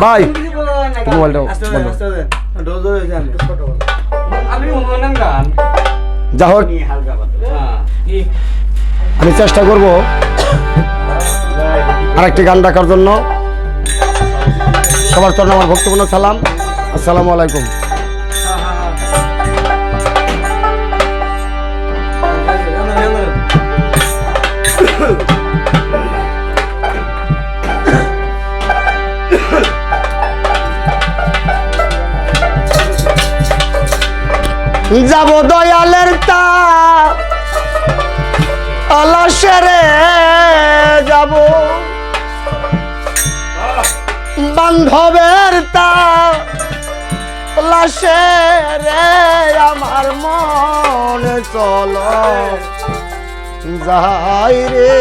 ভাই মোবাইলটা যা হোক হ্যাঁ। আমি চেষ্টা করব আরেকটি গান ডাকার জন্য। সবার জন্য আমার ভক্তপূর্ণ সালাম। আসসালামু আলাইকুম। যাব দয়ালের তা। আলাসেরে যাব। বান্ধবের তা। আমার মন চল। যাই রে।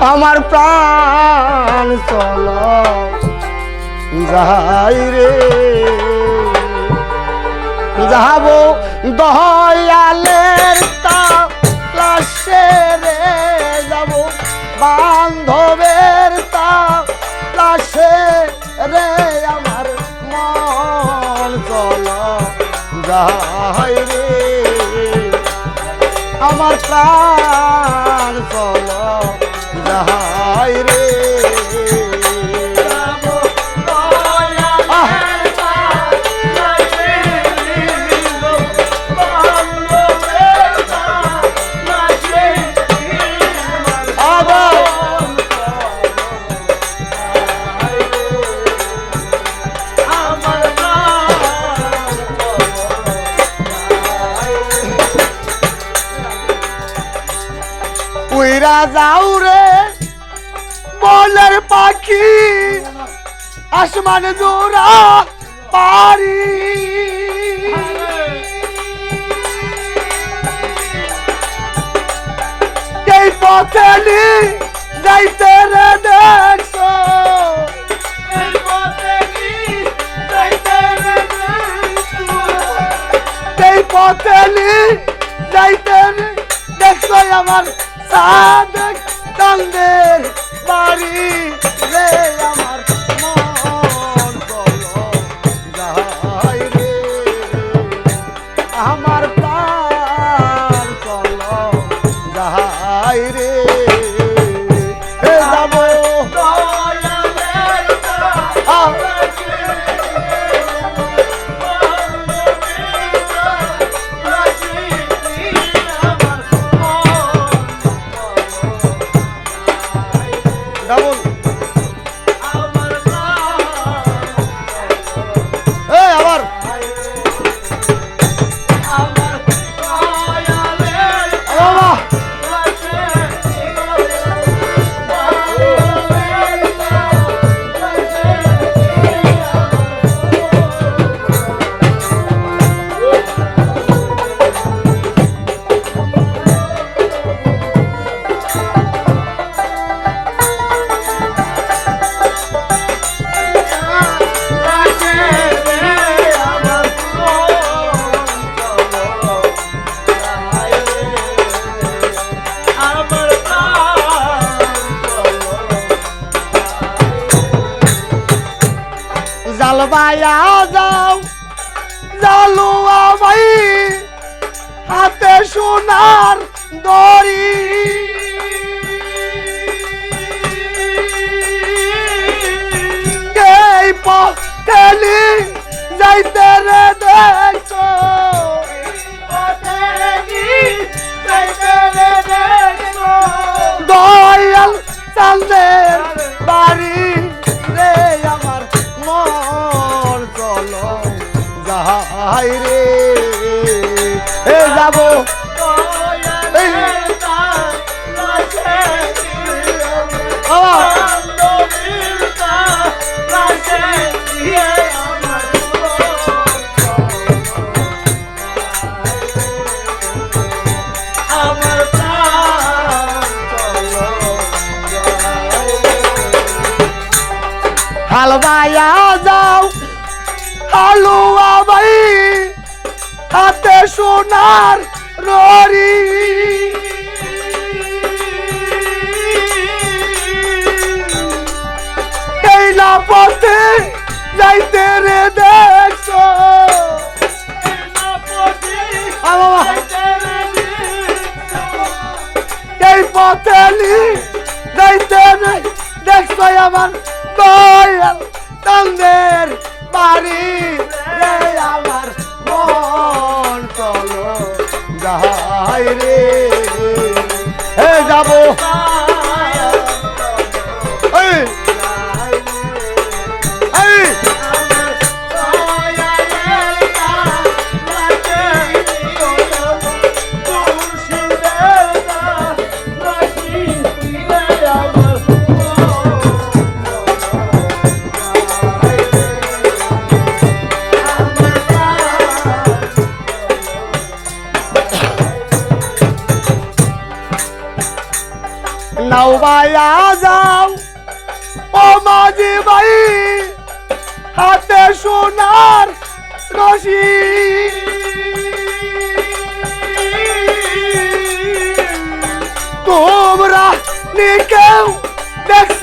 আমার প্রাণ চল। যাই রে। যাব দয়ালের তালাশে রে যাব। বান্ধবের তালাশে রে আমার মন চল। যাই রে, আমার প্রাণ চল। যাই রে। যাও রে। বলের পাখি আসমান জোড়া পারি। এই পথে যাইতে রে দেখছ। এই পথে যাইতে দেখছ। আমার কান্দের বাড়ি রে আমার। জালবায়া যাও জালুয়া ভাই হাতে সোনার দড়ি। পথেলি যাইতে রে দেখছ দয়াল চান্দের বাড়ি। যাই রে এ যাব। হালবায়া যাও। হালুয়া ভাই হাতে সোনার ররি এই না পথে যাইতে রে দেখছ। এই পথে যাইতে নাই দেখছ আমার দয়াল তান্দের বাড়ি রে আমার নাও যাও ও মাঝি ভাই হাতে সোনার রশি। তোমরা নিকেও দেখছ